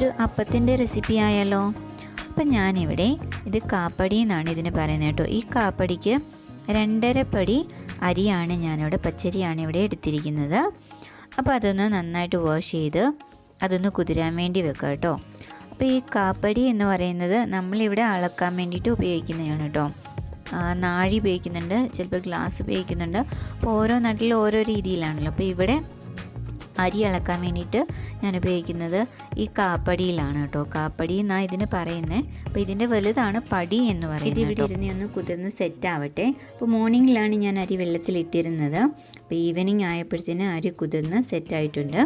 ഒരു അപ്പത്തിന്റെ റെസിപ്പി ആയാലോ? അപ്പം ഞാനിവിടെ ഇത് കാപ്പടി എന്നാണ് ഇതിന് പറയുന്നത് കേട്ടോ. ഈ കാപ്പടിക്ക് രണ്ടര പടി അരിയാണ് ഞാനിവിടെ പച്ചരിയാണ് ഇവിടെ എടുത്തിരിക്കുന്നത്. അപ്പോൾ അതൊന്ന് നന്നായിട്ട് വാഷ് ചെയ്ത് അതൊന്ന് കുതിരാൻ വേണ്ടി വെക്കുക കേട്ടോ. അപ്പോൾ ഈ കാപ്പടി എന്ന് പറയുന്നത് നമ്മളിവിടെ അളക്കാൻ വേണ്ടിയിട്ട് ഉപയോഗിക്കുന്നതാണ് കേട്ടോ. നാഴി ഉപയോഗിക്കുന്നുണ്ട് ചിലപ്പോൾ ഗ്ലാസ് ഉപയോഗിക്കുന്നുണ്ട്. അപ്പോൾ ഓരോ നാട്ടിലും ഓരോ രീതിയിലാണല്ലോ. അപ്പോൾ ഇവിടെ അരി ഇളക്കാൻ വേണ്ടിയിട്ട് ഞാൻ ഉപയോഗിക്കുന്നത് ഈ കാപ്പടിയിലാണ് കേട്ടോ. കാപ്പടി എന്നാണ് ഇതിന് പറയുന്നത് അപ്പോൾ ഇതിന്റെ വലുതാണ് പടി എന്ന് പറയുന്നത് ഇതിവിടെ ഇരുന്ന് ഒന്ന് കുതിർന്ന് സെറ്റ് ആവട്ടെ. അപ്പോൾ മോർണിംഗിലാണ് ഞാൻ അരി വെള്ളത്തിലിട്ടിരുന്നത്. അപ്പോൾ ഈവനിങ് ആയപ്പോഴത്തേന് അരി കുതിർന്ന് സെറ്റ് ആയിട്ടുണ്ട്.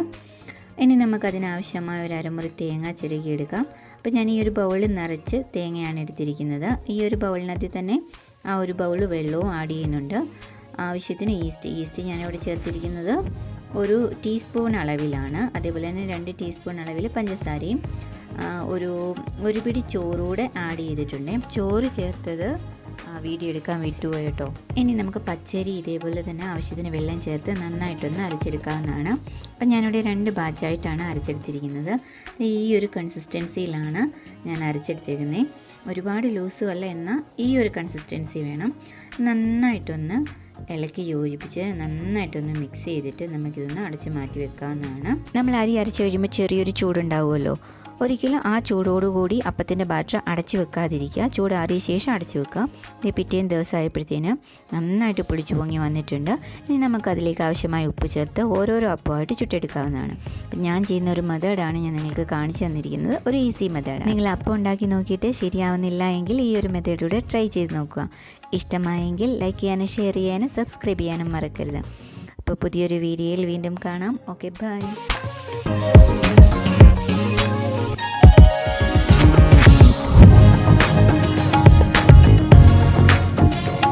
ഇനി നമുക്കതിനാവശ്യമായ ഒരു അരമുറി തേങ്ങ ചിരകിയെടുക്കാം അപ്പോൾ ഞാൻ ഈ ഒരു ബൗളിൽ നിറച്ച് തേങ്ങയാണ് എടുത്തിരിക്കുന്നത്. ഈ ഒരു ബൗളിനകത്ത് തന്നെ ആ ഒരു ബൗൾ വെള്ളവും ആഡ് ചെയ്യുന്നുണ്ട്. ആവശ്യത്തിന് ഈസ്റ്റ് ഈസ്റ്റ് ഞാനിവിടെ ചേർത്തിരിക്കുന്നത് ഒരു ടീസ്പൂൺ അളവിലാണ്. അതേപോലെ തന്നെ രണ്ട് ടീസ്പൂൺ അളവിൽ പഞ്ചസാരയും ഒരു ഒരു പിടി ചോറൂടെ ആഡ് ചെയ്തിട്ടുണ്ട്. ചോറ് ചേർത്തത് വീഡിയോ എടുക്കാൻ വിട്ടുപോയി കേട്ടോ ഇനി നമുക്ക് പച്ചരി ഇതേപോലെ തന്നെ ആവശ്യത്തിന് വെള്ളം ചേർത്ത് നന്നായിട്ടൊന്ന് അരച്ചെടുക്കാവുന്നതാണ്. അപ്പം ഞാനിവിടെ രണ്ട് ബാച്ചായിട്ടാണ് അരച്ചെടുത്തിരിക്കുന്നത്. ഈ ഒരു കൺസിസ്റ്റൻസിയിലാണ് ഞാൻ അരച്ചെടുത്തിരിക്കുന്നത് ഒരുപാട് ലൂസും അല്ല എന്നാൽ ഈ ഒരു കൺസിസ്റ്റൻസി വേണം. നന്നായിട്ടൊന്ന് ഇളക്കി യോജിപ്പിച്ച് നന്നായിട്ടൊന്ന് മിക്സ് ചെയ്തിട്ട് നമുക്കിതൊന്ന് അടച്ച് മാറ്റി വെക്കാവുന്നതാണ്. നമ്മൾ അരി അരച്ച് കഴിയുമ്പോൾ ചെറിയൊരു ചൂടുണ്ടാവുമല്ലോ. ഒരിക്കലും ആ ചൂടോടുകൂടി അപ്പത്തിന്റെ ബാറ്റർ അടച്ചു വെക്കാതിരിക്കുക. ചൂടാറിയ ശേഷം അടച്ചു വെക്കുക. പിറ്റേന്ന് ദിവസം ആയപ്പോഴത്തേന് നന്നായിട്ട് പൊടിച്ചു പൊങ്ങി വന്നിട്ടുണ്ട്. ഇനി നമുക്ക് അതിലേക്ക് ആവശ്യമായ ഉപ്പ് ചേർത്ത് ഓരോരോ അപ്പമായിട്ട് ചുട്ടെടുക്കാവുന്നതാണ്. അപ്പം ഞാൻ ചെയ്യുന്ന ഒരു മെത്തേഡാണ് ഞാൻ നിങ്ങൾക്ക് കാണിച്ചു തന്നിരിക്കുന്നത്. ഒരു ഈസി മെത്തേഡ് നിങ്ങൾ അപ്പം ഉണ്ടാക്കി നോക്കിയിട്ട് ശരിയാവുന്നില്ല എങ്കിൽ ഈ ഒരു മെത്തേഡിലൂടെ ട്രൈ ചെയ്ത് നോക്കുക. ഇഷ്ടമായെങ്കിൽ ലൈക്ക് ചെയ്യാനും ഷെയർ ചെയ്യാനും സബ്സ്ക്രൈബ് ചെയ്യാനും മറക്കരുത്. അപ്പോൾ പുതിയൊരു വീഡിയോയിൽ വീണ്ടും കാണാം. Okay bye